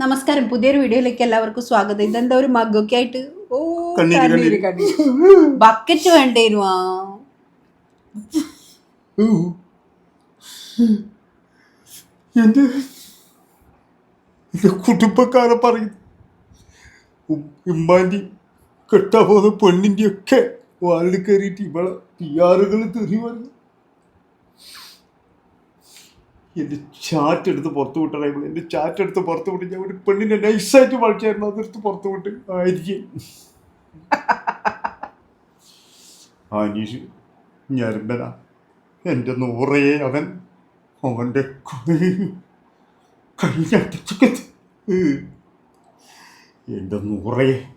നമസ്കാരം. പുതിയൊരു വീഡിയോയിലേക്ക് എല്ലാവർക്കും സ്വാഗതം. ഇതെന്താ ഒരു മഗ്ഗൊക്കെ ആയിട്ട്? ഓ കണ്ണീര്, കണ്ണീര് കണ്ണീര്. ബക്കറ്റ് വേണ്ടേനു ആ കുടുംബക്കാരെ പറയും. ഉമ്മാന്റെ കെട്ടാ പോകുന്ന പെണ്ണിന്റെ ഒക്കെ വാലിൽ കയറിയിട്ട് ഇവളെ പിയാറുകൾ തെറി പറഞ്ഞു എന്റെ ചാറ്റ് എടുത്ത് പുറത്തു വിട്ട ടൈമിൽ എന്റെ ചാറ്റ് എടുത്ത് പുറത്തു വിട്ട്. ഞാൻ ഒരു പെണ്ണിനെ നൈസായിട്ട് വളച്ചായിരുന്നു. അതെടുത്ത് പുറത്തു വിട്ട്. ആയിരിക്കും അനീഷ് ഞരമ്പന. എന്റെ നൂറേ അവൻ. അവന്റെ കഴിഞ്ഞ എന്റെ നൂറേ.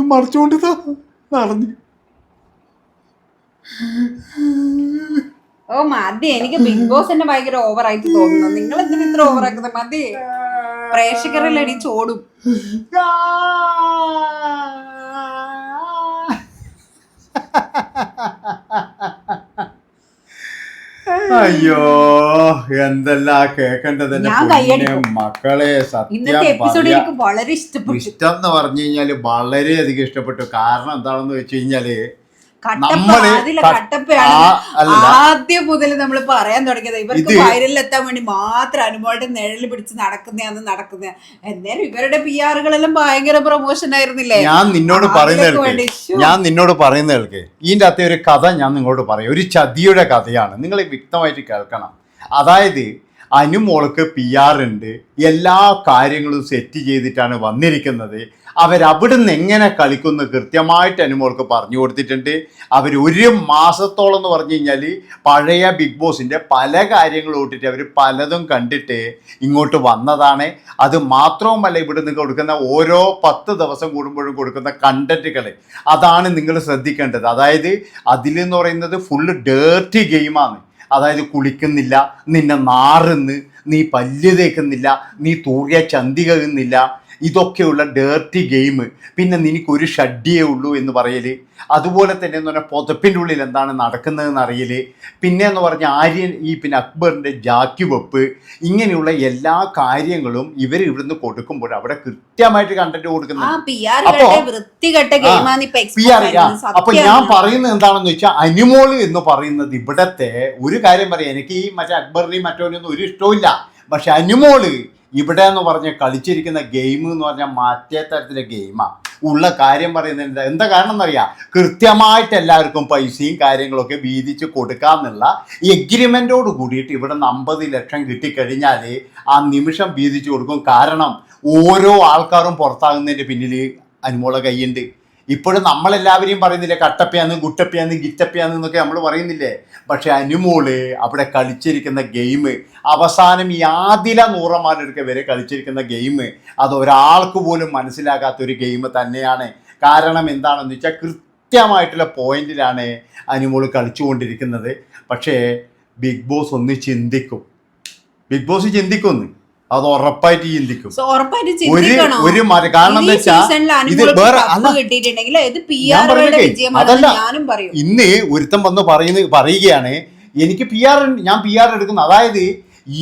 മറിച്ചുകൊണ്ടിതാ നടന്നു. ഓ മതി. എനിക്ക് ബിഗ് ബോസ് തന്നെ ഭയങ്കര ഓവർ ആയിട്ട് തോന്നുന്നു. നിങ്ങൾ എന്തിനാ ഇത്ര ഓവർ ആക്കുന്നത്? മതി. പ്രേക്ഷകരെല്ലാം ചോടും. അയ്യോ എന്തെല്ലാം കേക്കണ്ടത്. മക്കളെ സത്യം വളരെ ഇഷ്ടപ്പെട്ടു. ഇഷ്ടം എന്ന് പറഞ്ഞു കഴിഞ്ഞാൽ വളരെയധികം ഇഷ്ടപ്പെട്ടു. കാരണം എന്താണെന്ന് വെച്ച് കഴിഞ്ഞാൽ നമ്മൾ. ആദ്യം മുതൽ നമ്മൾ പറയാൻ തുടങ്ങിയത്. ഇവർക്ക് വൈറലിൽ വേണ്ടി മാത്രം അനുമോളുടെ നിഴൽ പിടിച്ച് നടക്കുന്നതാണ് നടക്കുന്നത് എന്നാലും ഇവരുടെ പി ആറുകളെല്ലാം ഭയങ്കര പ്രൊമോഷൻ ആയിരുന്നില്ലേ? ഞാൻ നിന്നോട് പറയുന്ന. ഞാൻ നിന്നോട് പറയുന്ന കേൾക്ക്. ഇതിന്റെ അകത്തെ ഒരു കഥ ഞാൻ നിങ്ങളോട് പറയാം. ഒരു ചതിയുടെ കഥയാണ്. നിങ്ങൾ വ്യക്തമായിട്ട് കേൾക്കണം. അതായത് അനുമോൾക്ക് പി ആർ ഉണ്ട്. എല്ലാ കാര്യങ്ങളും സെറ്റ് ചെയ്തിട്ടാണ് വന്നിരിക്കുന്നത്. അവരവിടുന്ന് എങ്ങനെ കളിക്കുന്നു കൃത്യമായിട്ട് അനുമോൾക്ക് പറഞ്ഞു കൊടുത്തിട്ടുണ്ട്. അവർ ഒരു മാസത്തോളം എന്ന് പറഞ്ഞു കഴിഞ്ഞാൽ പഴയ ബിഗ് ബോസിന്റെ പല കാര്യങ്ങളും ഇട്ടിട്ട് അവർ പലതും കണ്ടിട്ട് ഇങ്ങോട്ട് വന്നതാണ്. അത് മാത്രവുമല്ല ഇവിടുന്ന് കൊടുക്കുന്ന ഓരോ പത്ത് ദിവസം കൂടുമ്പോഴും കൊടുക്കുന്ന കണ്ടന്റുകൾ അതാണ് നിങ്ങൾ ശ്രദ്ധിക്കേണ്ടത്. അതായത് അതിലെന്ന് പറയുന്നത് ഫുള്ള് ഡേർട്ടി ഗെയിമാണ് അതായത് കുളിക്കുന്നില്ല നിന്നെ നാറുന്ന് നീ പല്ല് തേക്കുന്നില്ല നീ തൂറിയ ചന്തി കഴുകുന്നില്ല ഇതൊക്കെയുള്ള ഡേർട്ടി ഗെയിം പിന്നെ നിനക്കൊരു ഷഡ്ഡിയേ ഉള്ളൂ എന്ന് പറയൽ അതുപോലെ തന്നെ എന്ന് പറഞ്ഞാൽ പുതപ്പിന്റെ ഉള്ളിൽ എന്താണ് നടക്കുന്നതെന്ന് അറിയൽ. പിന്നെ എന്ന് പറഞ്ഞാൽ ആര്യൻ ഈ പിന്നെ അക്ബറിന്റെ ജാക്കി വെപ്പ്. ഇങ്ങനെയുള്ള എല്ലാ കാര്യങ്ങളും ഇവർ ഇവിടുന്ന് കൊടുക്കുമ്പോൾ അവിടെ കൃത്യമായിട്ട് കണ്ടന്റ് കൊടുക്കുന്നത് അപ്പൊ ഞാൻ പറയുന്നത് എന്താണെന്ന് വെച്ചാൽ അനിമോൾ എന്ന് പറയുന്നത് ഇവിടത്തെ ഒരു കാര്യം പറയാം. എനിക്ക് ഈ മറ്റേ അക്ബറിനെയും മറ്റോനെയൊന്നും ഒരു ഇഷ്ടമില്ല പക്ഷെ അനിമോൾ ഇവിടെ എന്ന് പറഞ്ഞ കളിച്ചിരിക്കുന്ന ഗെയിം എന്ന് പറഞ്ഞാൽ മറ്റേ തരത്തിലെ ഗെയിമാണ് ഉള്ള കാര്യം പറയുന്നത് എന്താ കാരണം എന്നറിയാം? കൃത്യമായിട്ട് എല്ലാവർക്കും പൈസയും കാര്യങ്ങളൊക്കെ വീതിച്ച് കൊടുക്കാമെന്നുള്ള എഗ്രിമെന്റോട് കൂടിയിട്ട് ഇവിടെ നിന്ന് അമ്പത് ലക്ഷം കിട്ടിക്കഴിഞ്ഞാൽ ആ നിമിഷം വീതിച്ച് കൊടുക്കും. കാരണം ഓരോ ആൾക്കാരും പുറത്താകുന്നതിന്റെ പിന്നിൽ അനുമോള കൈയുണ്ട് ഇപ്പോഴും നമ്മളെല്ലാവരെയും പറയുന്നില്ലേ കട്ടപ്പയാന്ന് ഗുട്ടപ്പയാന്ന് ഗിറ്റപ്പയാന്ന് എന്നൊക്കെ നമ്മൾ പറയുന്നില്ലേ? പക്ഷെ അനുമോൾ അവിടെ കളിച്ചിരിക്കുന്ന ഗെയിം അവസാനം ഈ ആദില വരെ കളിച്ചിരിക്കുന്ന ഗെയിം അത് ഒരാൾക്ക് പോലും മനസ്സിലാകാത്ത ഒരു ഗെയിം തന്നെയാണ്. കാരണം എന്താണെന്ന് വെച്ചാൽ കൃത്യമായിട്ടുള്ള പോയിന്റിലാണ് അനുമോൾ കളിച്ചുകൊണ്ടിരിക്കുന്നത്. പക്ഷേ ബിഗ് ബോസ് ഒന്ന് ചിന്തിക്കും. ബിഗ് ബോസ് ചിന്തിക്കുന്നു അത് ഉറപ്പായിട്ട് ചിന്തിക്കും. ഒരു. ഒരു മര കാരണം എന്താ വെച്ചാൽ ഇത് വേറെ അതല്ല. ഇന്ന് ഒരുത്തം വന്ന് പറയുന്ന പറയുകയാണ് എനിക്ക് പി ആർ ഞാൻ പി ആർ എടുക്കുന്നു. അതായത്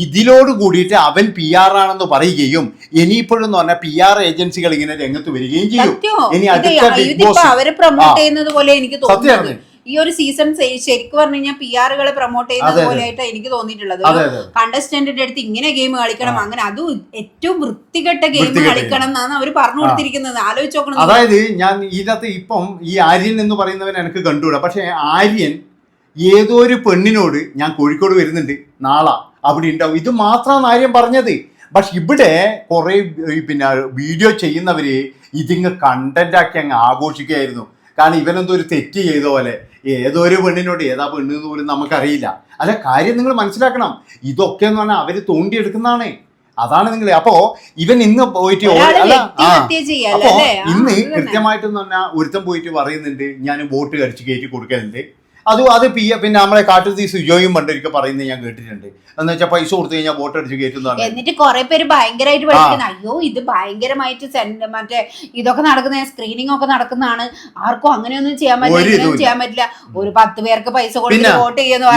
ഇതിലോട് കൂടിയിട്ട് അവൻ പി ആർ ആണെന്ന് പറയുകയും ഇനി ഇപ്പോഴെന്ന് പറഞ്ഞാൽ പി ആർ ഏജൻസികൾ ഇങ്ങനെ രംഗത്ത് വരികയും ചെയ്യും. ഇനി അടുത്ത ബിഗ് ബോസ് അവരെ പ്രൊമോട്ട് ആ. ചെയ്യുന്നത് പോലെ എനിക്ക് ഈ ഒരു സീസൺ ശരിക്കും പറഞ്ഞു കഴിഞ്ഞാൽ പി ആറുകൾ പ്രൊമോട്ട് ചെയ്യുന്നത് അതെ, അതെ. പോലെ ആയിട്ട് എനിക്ക് തോന്നിയിട്ടുള്ളത്. കണ്ടസ്റ്റന്റിന്റെ അടുത്ത് ഇങ്ങനെ ഗെയിം കളിക്കണം അങ്ങനെ അതും ഏറ്റവും വൃത്തികെട്ട ഗെയിം കളിക്കണം എന്നാണ് അവർ പറഞ്ഞു. കൊടുത്തിരിക്കുന്നത്. ആലോചിച്ച് നോക്കണം അതായത് ഞാൻ ഇതിനകത്ത് ഇപ്പം ഈ ആര്യൻ എന്ന് പറയുന്നവൻ എനിക്ക് കണ്ടുകൂടാ. പക്ഷെ ആര്യൻ ഏതോ ഒരു പെണ്ണിനോട് ഞാൻ കോഴിക്കോട് വരുന്നുണ്ട് നാളെ. അവിടെ ഉണ്ടാവും. ഇത് മാത്രമാണ് ആര്യം പറഞ്ഞത്. പക്ഷെ ഇവിടെ കുറെ പിന്നെ വീഡിയോ ചെയ്യുന്നവര് ഇതിങ്ങ് കണ്ടന്റ് ആക്കി അങ്ങ് ആഘോഷിക്കുകയായിരുന്നു. കാരണം ഇവനെന്തോ ഒരു തെറ്റ് ചെയ്ത പോലെ. ഏതോ ഒരു പെണ്ണിനോട് ഏതാ പെണ്ണ് എന്ന് പോലും നമുക്കറിയില്ല. അല്ല കാര്യം നിങ്ങൾ മനസ്സിലാക്കണം. ഇതൊക്കെ എന്ന് പറഞ്ഞാൽ അവർ തോണ്ടിയെടുക്കുന്നതാണ്. അതാണ് നിങ്ങൾ അപ്പോ ഇവൻ ഇന്ന് പോയിട്ട് അല്ല അപ്പോ ഇന്ന്. കൃത്യമായിട്ട് പറഞ്ഞാൽ ഒരുത്തം പോയിട്ട് പറയുന്നുണ്ട് ഞാൻ വോട്ട് കടിച്ച് കയറ്റി കൊടുക്കലുണ്ട്. അത് അത് പി പിന്നെ നമ്മളെ കാട്ടുതീ സുജോയും പണ്ടൊരിക്കൽ പറയുന്നത് ഞാൻ കേട്ടിട്ടുണ്ട്. എന്ന് വെച്ചാൽ പൈസ കൊടുത്തു കഴിഞ്ഞാൽ വോട്ട് അടിച്ച് കയറ്റുന്നതാണ്. എന്നിട്ട് കുറെ പേര് ഭയങ്കരമായിട്ട് പഠിക്കുന്നത് അയ്യോ ഇത് ഭയങ്കരമായിട്ട് മറ്റേ ഇതൊക്കെ നടക്കുന്ന സ്ക്രീനിങ് ഒക്കെ നടക്കുന്നതാണ്. ആർക്കും അങ്ങനെയൊന്നും ചെയ്യാൻ പറ്റില്ല. ചെയ്യാൻ പറ്റില്ല. ഒരു പത്ത് പേർക്ക് പൈസ കൊടുത്ത് വോട്ട് ചെയ്യുന്ന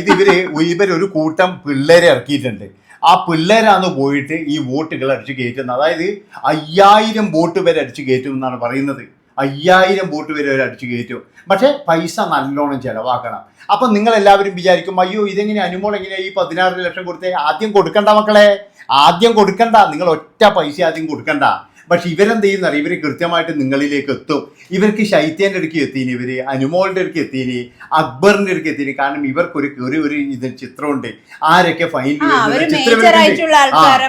ഇത് ഇവർ ഇവർ ഒരു കൂട്ടം പിള്ളേരെ ഇറക്കിയിട്ടുണ്ട്. ആ പിള്ളേരാണ് പോയിട്ട് ഈ വോട്ടുകൾ അടിച്ചു കയറ്റുന്നത് അതായത് അയ്യായിരം വോട്ട് വരെ അടിച്ചു കയറ്റും എന്നാണ് പറയുന്നത്. അയ്യായിരം ബോട്ട് വരെ അവർ അടിച്ചു കയറ്റും. പക്ഷേ പൈസ നല്ലോണം ചിലവാക്കണം. അപ്പം നിങ്ങൾ എല്ലാവരും വിചാരിക്കും അയ്യോ ഇതെങ്ങനെ അനുമോൾ എങ്ങനെയാ ഈ പതിനാറ് ലക്ഷം കൊടുത്തേ? ആദ്യം കൊടുക്കണ്ട മക്കളെ. ആദ്യം കൊടുക്കണ്ട. നിങ്ങൾ ഒറ്റ പൈസ ആദ്യം കൊടുക്കണ്ട. പക്ഷെ ഇവരെന്ത് ചെയ്യുന്ന അറിയാം ഇവർ കൃത്യമായിട്ട് നിങ്ങളിലേക്ക് എത്തും ഇവർക്ക് ശൈത്യന്റെ അടുക്ക് എത്തിയിന് ഇവർ അനുമോളുടെ അടുക്ക് എത്തിയിന് അക്ബറിന്റെ അടുക്ക് എത്തിയിന് കാരണം ഇവർക്കൊരു ഒരു ഒരു ഇത് ചിത്രമുണ്ട്. ആരൊക്കെ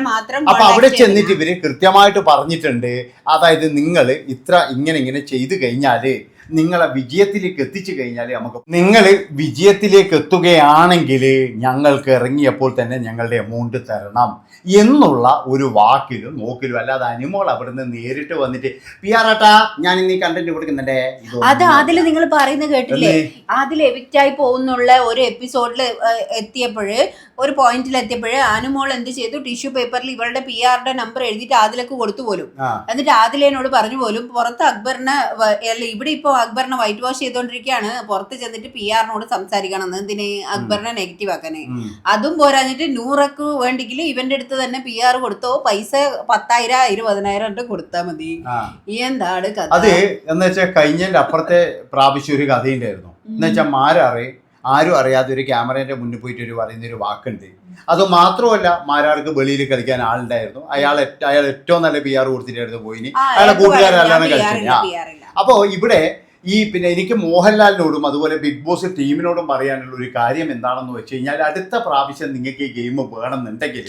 മാത്രം അപ്പൊ അവിടെ ചെന്നിട്ട് ഇവർ കൃത്യമായിട്ട് പറഞ്ഞിട്ടുണ്ട്. അതായത് നിങ്ങൾ ഇത്ര ഇങ്ങനെ ഇങ്ങനെ ചെയ്തു കഴിഞ്ഞാൽ നിങ്ങളെ വിജയത്തിലേക്ക് എത്തിച്ചു കഴിഞ്ഞാൽ നമുക്ക് നിങ്ങൾ വിജയത്തിലേക്ക് എത്തുകയാണെങ്കിൽ ഞങ്ങൾക്ക് ഇറങ്ങിയപ്പോൾ തന്നെ ഞങ്ങളുടെ എമൗണ്ട് തരണം എന്നുള്ള ഒരു വാക്കിലും നോക്കിലും. അല്ലാതെ അനുമോൾ അവിടുന്ന് നേരിട്ട് വന്നിട്ട് പി ആർ ആട്ടാ ഞാൻ ഇന്ന് ഈ കണ്ടന്റ് കൊടുക്കുന്നുണ്ടേ. അത് അതിൽ നിങ്ങൾ പറയുന്നത് കേട്ടില്ലേ? അതിൽ എവിക്റ്റ് ആയി പോകുന്നുള്ള ഒരു എപ്പിസോഡിൽ എത്തിയപ്പോഴ് ഒരു പോയിന്റിൽ എത്തിയപ്പോഴ് അനുമോൾ എന്ത് ചെയ്തു? ടിഷ്യൂ പേപ്പറിൽ ഇവരുടെ പി ആറുടെ നമ്പർ എഴുതിയിട്ട് ആദിലേക്ക് കൊടുത്തു പോലും. എന്നിട്ട് ആദിലേനോട് പറഞ്ഞു പോലും പുറത്ത് അക്ബറിനെ ഇവിടെ ഇപ്പൊ അക്ബറിനെ വൈറ്റ് വാഷ് ചെയ്തോണ്ടിരിക്കുകയാണ്. പുറത്ത് ചെന്നിട്ട് പി ആറിനോട് സംസാരിക്കണം. എന്തിന് അക്ബറിനെ നെഗറ്റീവ് ആക്കാനെ? അതും പോരാഞ്ഞിട്ട് നൂറക്ക് വേണ്ടെങ്കിൽ ഇവന്റെ അടുത്ത് തന്നെ പി ആർ കൊടുത്തോ. പൈസ പത്തായിരം ഇരുപതിനായിരം ഉണ്ട് കൊടുത്താൽ മതി. എന്താണ് കഥ? അത് എന്ന് വെച്ചാൽ കഴിഞ്ഞതിന്റെ അപ്പുറത്തെ പ്രാവശ്യം ഒരു കഥയുണ്ടായിരുന്നു. എന്ന് വെച്ചാൽ മാരാറ് ആരും അറിയാതെ ഒരു ക്യാമറേന്റെ മുന്നിൽ പോയിട്ട് ഒരു പറയുന്ന ഒരു വാക്കുണ്ട്. അത് മാത്രമല്ല മാരാർക്ക് വെളിയിൽ കളിക്കാൻ ആളുണ്ടായിരുന്നു. അയാൾ അയാൾ ഏറ്റവും നല്ല പി ആർ കൊടുത്തിട്ടായിരുന്നു പോയിനി. അയാളെ കൂട്ടുകാരല്ലാണ് കൂട്ടുകാരെല്ലാം പറയാം, ഞാൻ കളിച്ചില്ല PR ഇല്ല. അപ്പോ ഇവിടെ ഈ പിന്നെ എനിക്ക് മോഹൻലാലിനോടും അതുപോലെ ബിഗ് ബോസ് ടീമിനോടും പറയാനുള്ള ഒരു കാര്യം എന്താണെന്ന് വെച്ച് കഴിഞ്ഞാൽ അടുത്ത പ്രാവശ്യം നിങ്ങൾക്ക് ഈ ഗെയിം വേണമെന്നുണ്ടെങ്കിൽ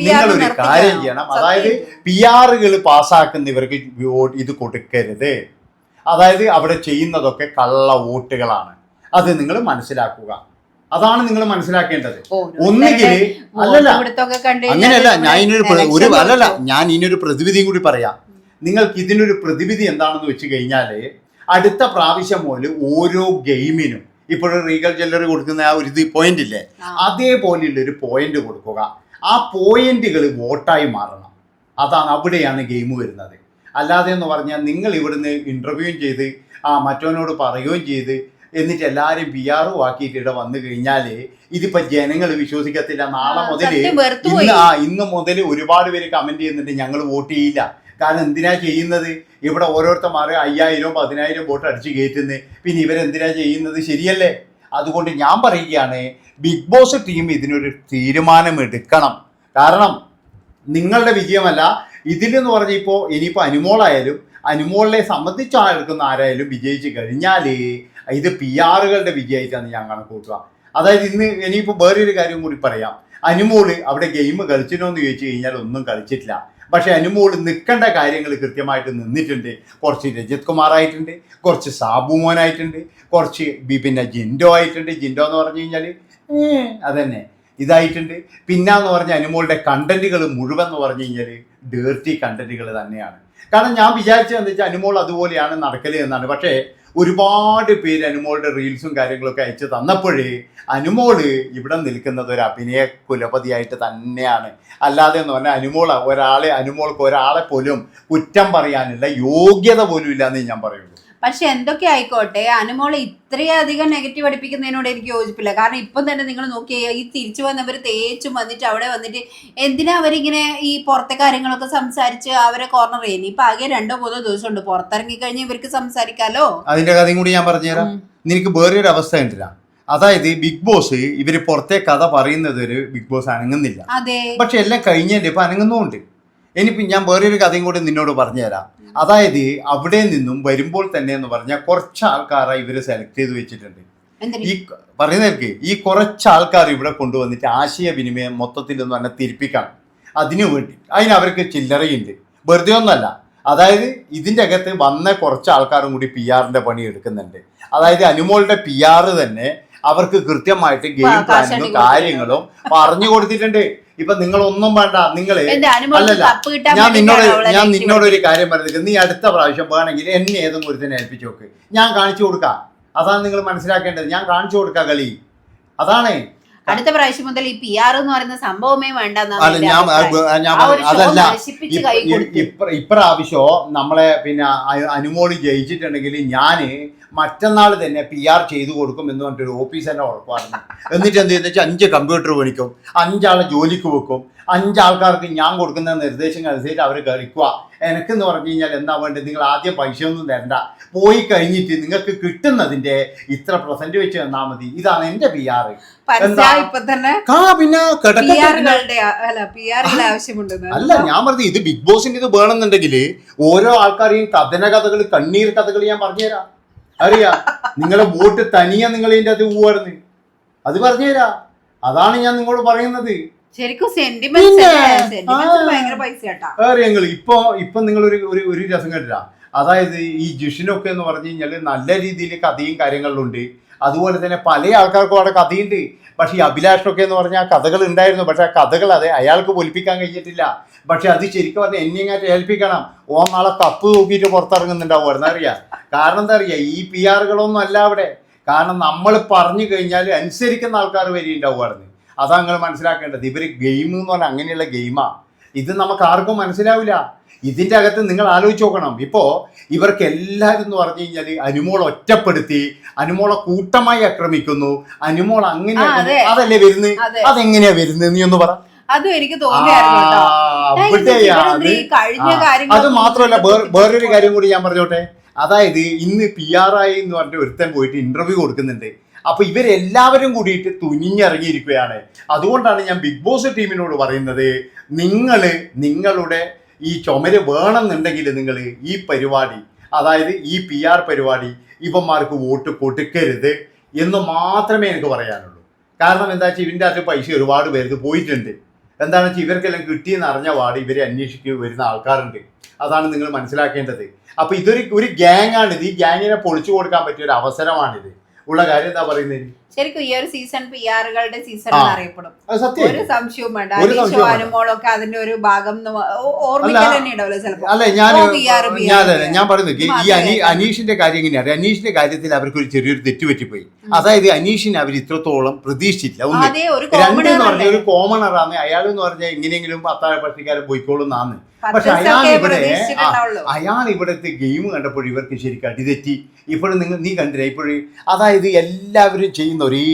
നിങ്ങളൊരു കാര്യം ചെയ്യണം. അതായത്. പി ആറുകൾ പാസ്സാക്കുന്നവർക്ക് ഇവർക്ക് ഇത് കൊടുക്കരുത്. അതായത് അവിടെ ചെയ്യുന്നതൊക്കെ കള്ള വോട്ടുകളാണ്. അത് നിങ്ങൾ മനസ്സിലാക്കുക. അതാണ് നിങ്ങൾ മനസ്സിലാക്കേണ്ടത്. ഒന്നുകിൽ അല്ലല്ല അങ്ങനെയല്ല ഞാൻ ഇനിയൊരു ഒരു അല്ലല്ല ഞാൻ ഇനിയൊരു പ്രതിവിധി കൂടി പറയാം. നിങ്ങൾക്ക് ഇതിനൊരു പ്രതിവിധി എന്താണെന്ന് വെച്ച് കഴിഞ്ഞാൽ അടുത്ത പ്രാവശ്യം മുതൽ ഓരോ ഗെയിമിനും ഇപ്പോഴും റീഗൽ ജ്വല്ലറി കൊടുക്കുന്ന ആ ഒരു ഇത് പോയിന്റ് ഇല്ലേ. അതേപോലെയുള്ള ഒരു പോയിന്റ് കൊടുക്കുക. ആ പോയിന്റുകൾ വോട്ടായി മാറണം. അതാണ് അവിടെയാണ് ഗെയിം വരുന്നത്. അല്ലാതെ എന്ന് പറഞ്ഞാൽ നിങ്ങൾ ഇവിടുന്ന് ഇന്റർവ്യൂവും ചെയ്ത് ആ മറ്റവനോട് പറയുകയും ചെയ്ത് എന്നിട്ട് എല്ലാവരും പി ആറും ആക്കിയിട്ട് ഇവിടെ വന്നു കഴിഞ്ഞാൽ ഇതിപ്പോ ജനങ്ങൾ വിശ്വസിക്കത്തില്ല. നാളെ മുതൽ. ഇന്ന് ആ ഇന്ന് മുതൽ ഒരുപാട് പേര് കമന്റ് ചെയ്യുന്നുണ്ട് ഞങ്ങൾ വോട്ട് ചെയ്യില്ല. കാരണം എന്തിനാ ചെയ്യുന്നത്? ഇവിടെ ഓരോരുത്തന്മാരെ അയ്യായിരം പതിനായിരം വോട്ട് അടിച്ച് കയറ്റുന്നത് പിന്നെ ഇവരെന്തിനാ ചെയ്യുന്നത്? ശരിയല്ലേ? അതുകൊണ്ട് ഞാൻ പറയുകയാണ് ബിഗ് ബോസ് ടീം ഇതിനൊരു തീരുമാനം എടുക്കണം കാരണം നിങ്ങളുടെ വിജയമല്ല ഇതിലെന്ന് പറഞ്ഞ ഇപ്പോൾ ഇനിയിപ്പോൾ അനുമോളായാലും അനുമോളിനെ സംബന്ധിച്ച് എടുക്കുന്ന ആരായാലും വിജയിച്ച് കഴിഞ്ഞാൽ ഇത് പി ആറുകളുടെ വിജയമായിട്ടാണ് ഞാൻ കണക്കൂട്ടുക. അതായത് ഇന്ന് ഇനിയിപ്പോൾ വേറൊരു കാര്യം കൂടി പറയാം. അനുമോൾ അവിടെ ഗെയിം കളിച്ചിരുന്നോ എന്ന് ചോദിച്ചു കഴിഞ്ഞാൽ ഒന്നും കളിച്ചിട്ടില്ല. പക്ഷെ അനുമോൾ നിൽക്കേണ്ട കാര്യങ്ങൾ കൃത്യമായിട്ട് നിന്നിട്ടുണ്ട്. കുറച്ച് രജിത് കുമാർ ആയിട്ടുണ്ട് കുറച്ച് സാബു മോനായിട്ടുണ്ട് കുറച്ച് പിന്നെ ജിൻഡോ ആയിട്ടുണ്ട്. ജിൻഡോ എന്ന് പറഞ്ഞു കഴിഞ്ഞാൽ അതന്നെ. ഇതായിട്ടുണ്ട്. പിന്നാന്ന് പറഞ്ഞ അനുമോളുടെ കണ്ടന്റുകൾ മുഴുവൻ എന്ന് പറഞ്ഞു കഴിഞ്ഞാൽ ഡേർട്ടി കണ്ടന്റുകൾ തന്നെയാണ്. കാരണം ഞാൻ വിചാരിച്ചത് എന്താ വെച്ചാൽ അനുമോൾ അതുപോലെയാണ് നടക്കൽ എന്നാണ്. പക്ഷേ ഒരുപാട് പേര് അനുമോളുടെ റീൽസും കാര്യങ്ങളൊക്കെ അയച്ചു തന്നപ്പോഴേ അനുമോൾ ഇവിടെ നിൽക്കുന്നത് ഒരു അഭിനയ കുലപതിയായിട്ട് തന്നെയാണ്. അല്ലാതെ എന്ന് പറഞ്ഞാൽ അനുമോൾ ഒരാളെ അനുമോൾക്ക് ഒരാളെ പോലും കുറ്റം പറയാനുള്ള യോഗ്യത പോലും ഇല്ലാന്ന് ഞാൻ പറയുള്ളൂ. പക്ഷെ എന്തൊക്കെ ആയിക്കോട്ടെ അനുമോളെ ഇത്രയധികം നെഗറ്റീവ് അടിപ്പിക്കുന്നതിനോട് എനിക്ക് യോജിപ്പില്ല. കാരണം ഇപ്പം തന്നെ നിങ്ങൾ നോക്കിയേ ഈ തിരിച്ചു വന്നവർ തേച്ചും വന്നിട്ട് അവിടെ വന്നിട്ട് എന്തിനാ അവരിങ്ങനെ ഈ പുറത്തെ കാര്യങ്ങളൊക്കെ സംസാരിച്ച് അവരെ കോർണർ ചെയ്യുന്നത് ഇപ്പൊ ആകെ രണ്ടോ മൂന്നോ ദിവസം ഉണ്ട് പുറത്തിറങ്ങി കഴിഞ്ഞാൽ ഇവർക്ക് സംസാരിക്കാലോ? അതിന്റെ കഥയും കൂടി ഞാൻ പറഞ്ഞുതരാം. നിനക്ക് വേറൊരു അവസ്ഥ ഉണ്ടല്ല അതായത് ബിഗ് ബോസ് ഇവർ പുറത്തെ കഥ പറയുന്നത് ഒരു ബിഗ് ബോസ് അനങ്ങുന്നില്ല. പക്ഷെ എല്ലാം കഴിഞ്ഞല്ലേ ഇപ്പൊ അനങ്ങുന്നുമുണ്ട്. ഇനിയിപ്പോ ഞാൻ വേറൊരു കഥയും കൂടി നിന്നോട് പറഞ്ഞുതരാം. അതായത് അവിടെ നിന്നും വരുമ്പോൾ തന്നെ എന്ന് പറഞ്ഞാൽ കുറച്ച് ആൾക്കാരെ ഇവരെ സെലക്ട് ചെയ്ത് വെച്ചിട്ടുണ്ട്. ഈ പറയുന്നവർക്ക് ഈ കുറച്ച് ആൾക്കാർ ഇവിടെ കൊണ്ടുവന്നിട്ട് ആശയവിനിമയം മൊത്തത്തിൽ എന്ന് പറഞ്ഞാൽ തിരിപ്പിക്കണം. അതിനു വേണ്ടി. അതിന് അവർക്ക് ചില്ലറയുണ്ട്. വെറുതെ ഒന്നല്ല. അതായത് ഇതിന്റെ അകത്ത് വന്ന കുറച്ച് ആൾക്കാരും കൂടി പി ആറിന്റെ പണി എടുക്കുന്നുണ്ട്. അതായത് അനുമോളുടെ പി ആറ് തന്നെ അവർക്ക് കൃത്യമായിട്ട് ഗെയിം പ്ലാനിങ്ങും കാര്യങ്ങളും പറഞ്ഞു കൊടുത്തിട്ടുണ്ട്. ഇപ്പൊ നിങ്ങൾ ഒന്നും വേണ്ട നിങ്ങൾ അല്ലല്ല. ഞാൻ നിന്നോട് ഞാൻ നിന്നോട് ഒരു കാര്യം പറഞ്ഞത് നീ അടുത്ത പ്രാവശ്യം വേണമെങ്കിൽ എന്നെ ഒരു ഒരുത്തനെ ഏൽപ്പിച്ചു നോക്ക് ഞാൻ കാണിച്ചു കൊടുക്കാം. അതാണ് നിങ്ങൾ മനസ്സിലാക്കേണ്ടത്. ഞാൻ കാണിച്ചു കൊടുക്കാം കളി. അതാണ്. അടുത്ത പ്രാവശ്യം മുതൽ ഈ പി ആർ എന്ന് പറയുന്ന സംഭവമേ വേണ്ട പറഞ്ഞ- അതല്ല. ഇപ്രാവശ്യോ നമ്മളെ പിന്നെ അനുമോളി ജയിച്ചിട്ടുണ്ടെങ്കിൽ ഞാൻ മറ്റന്നാൾ തന്നെ പി ആർ ചെയ്തു കൊടുക്കും എന്ന് പറഞ്ഞിട്ട് ഒരു ഓഫീസ് തന്നെ ഉറപ്പായിരുന്നു. എന്നിട്ട് എന്ത് ചെയ്യുന്ന? വെച്ചാൽ അഞ്ച് കമ്പ്യൂട്ടർ മേടിക്കും അഞ്ചാളെ ജോലിക്ക് വെക്കും അഞ്ചാൾക്കാർക്ക് ഞാൻ കൊടുക്കുന്ന നിർദ്ദേശങ്ങൾ അനുസരിച്ച് അവർ കളിക്കുക എനിക്കെന്ന് പറഞ്ഞു കഴിഞ്ഞാൽ എന്താ വേണ്ടത്? നിങ്ങൾ ആദ്യം പൈസ ഒന്നും തരണ്ട. പോയി കഴിഞ്ഞിട്ട് നിങ്ങൾക്ക് കിട്ടുന്നതിന്റെ ഇത്ര പെർസെന്റ് വെച്ച് തന്നാൽ മതി. ഇതാണ് എന്റെ പി ആർ അല്ല ഞാൻ പറഞ്ഞത് ഇത് ബിഗ് ബോസിന്റെ ഇത് വേണമെന്നുണ്ടെങ്കിൽ ഓരോ ആൾക്കാരെയും കഥന കഥകൾ കണ്ണീർ കഥകൾ ഞാൻ പറഞ്ഞുതരാം. അറിയാ നിങ്ങളെ വോട്ട് തനിയെ നിങ്ങൾ ഇതിന്റെ അത് പോവായിരുന്നു. അത് പറഞ്ഞുതരാ. അതാണ് ഞാൻ നിങ്ങളോട് പറയുന്നത്. ശരിക്കും ഇപ്പൊ ഇപ്പൊ നിങ്ങൾ ഒരു ഒരു ഒരു രസം കണ്ടില്ല അതായത് ഈ ജിഷിനൊക്കെ എന്ന് പറഞ്ഞു കഴിഞ്ഞാൽ നല്ല രീതിയിൽ കഥയും കാര്യങ്ങളിലുണ്ട്. അതുപോലെ തന്നെ പല ആൾക്കാർക്കും അവിടെ കഥയുണ്ട്. പക്ഷേ ഈ അഭിലാഷൊക്കെ എന്ന് പറഞ്ഞാൽ കഥകൾ ഉണ്ടായിരുന്നു പക്ഷേ ആ കഥകൾ അതെ അയാൾക്ക് പൊലിപ്പിക്കാൻ കഴിഞ്ഞിട്ടില്ല. പക്ഷെ അത് ശരിക്കും പറഞ്ഞാൽ എന്നെ ഇങ്ങോട്ട് ഏൽപ്പിക്കണം. ഓ നാളെ കപ്പ് നോക്കിയിട്ട് പുറത്തിറങ്ങുന്നുണ്ടാവും. അറിയാം? കാരണം എന്താ അറിയാ? ഈ പി ആറുകളൊന്നും അല്ല അവിടെ. കാരണം നമ്മൾ പറഞ്ഞു കഴിഞ്ഞാൽ അനുസരിക്കുന്ന ആൾക്കാർ വരിയുണ്ടാവുമായിരുന്നു അതാ നിങ്ങൾ മനസ്സിലാക്കേണ്ടത്. ഇവർ ഗെയിം എന്ന് പറഞ്ഞാൽ അങ്ങനെയുള്ള ഗെയിമാ. ഇത് നമുക്ക് ആർക്കും മനസ്സിലാവില്ല. ഇതിന്റെ അകത്ത് നിങ്ങൾ ആലോചിച്ച് നോക്കണം. ഇപ്പോൾ ഇവർക്ക് എല്ലാവരും എന്ന് പറഞ്ഞു കഴിഞ്ഞാൽ അനുമോൾ ഒറ്റപ്പെടുത്തി അനുമോളെ കൂട്ടമായി ആക്രമിക്കുന്നു അനുമോൾ അങ്ങനെ അതല്ലേ വരുന്നത് അതെ. അതെങ്ങനെയാ വരുന്നത് നീ ഒന്ന് പറ. അതും എനിക്ക് തോന്നിയായിരുന്നു അത് മാത്രമല്ല വേറെ- വേറൊരു കാര്യം കൂടി ഞാൻ പറഞ്ഞോട്ടെ. അതായത് ഇന്ന് പി ആർ ഐ എന്ന് പറഞ്ഞിട്ട് ഒരുത്തൻ പോയിട്ട് ഇന്റർവ്യൂ കൊടുക്കുന്നുണ്ട്. അപ്പൊ ഇവരെല്ലാവരും കൂടിയിട്ട് തുനിഞ്ഞിറങ്ങിയിരിക്കുകയാണ്. അതുകൊണ്ടാണ് ഞാൻ ബിഗ് ബോസ് ടീമിനോട് പറയുന്നത് നിങ്ങൾ നിങ്ങളുടെ ഈ ചുമര് വേണമെന്നുണ്ടെങ്കിൽ നിങ്ങൾ ഈ പരിപാടി അതായത് ഈ പി ആർ പരിപാടി ഇവന്മാർക്ക് വോട്ട് കൊടുക്കരുത് എന്ന് മാത്രമേ എനിക്ക് പറയാനുള്ളൂ. കാരണം എന്താ വെച്ചാൽ ഇവന്റെ അകത്ത് പൈസ ഒരുപാട് പേർക്ക് പോയിട്ടുണ്ട്. എന്താണെന്ന് വെച്ചാൽ ഇവർക്കെല്ലാം കിട്ടിയെന്ന് അറിഞ്ഞ പാട് ഇവരെ അന്വേഷിക്കുക വരുന്ന ആൾക്കാരുണ്ട്. അതാണ് നിങ്ങൾ മനസ്സിലാക്കേണ്ടത്. അപ്പോൾ ഇതൊരു ഒരു ഗ്യാങ്ങാണിത് ഈ ഗ്യാങ്ങിനെ പൊളിച്ചു കൊടുക്കാൻ പറ്റിയ ഒരു അവസരമാണിത്. ഉള്ള കാര്യം എന്താ പറയുന്നത്? ശരിക്കും ഈ ഒരു സീസൺ പി ആറുകളുടെ സീസൺ അറിയപ്പെടും. ഒരു സംശയവും വേണ്ട. അനീഷും അനുമോളൊക്കെ അതിന്റെ ഒരു ഭാഗം ഓർമ്മിക്കാൻ തന്നെ ഉണ്ടാവില്ല ഞാൻ പറയുന്നത് ഈ അനീഷിന്റെ കാര്യം എങ്ങനെയാണ് അനീഷിന്റെ കാര്യത്തിൽ അവർക്ക് ഒരു ചെറിയൊരു തെറ്റ് പറ്റിപ്പോയി അതായത് അനീഷിനെ അവർ ഇത്രത്തോളം പ്രതീക്ഷിച്ചില്ല. ഒന്ന് അതെ ഒരു രണ്ട് എന്ന് കോമണർ പറഞ്ഞ ഒരു കോമണറാണ് അയാൾ എന്ന് പറഞ്ഞാൽ എങ്ങനെയെങ്കിലും അത്താഴ പോയിക്കോളും പോയിക്കോളുന്നാണ് പക്ഷെ അയാൾ ഇവിടെ അയാൾ ഇവിടുത്തെ ഗെയിം കണ്ടപ്പോൾ ഇവർക്ക് ശരിക്കും അടിതെറ്റി. ഇപ്പോഴും നിങ്ങൾ നീ കണ്ടില്ല? ഇപ്പോഴും അതായത് എല്ലാവരും ചെയ്യുന്ന ഒരേ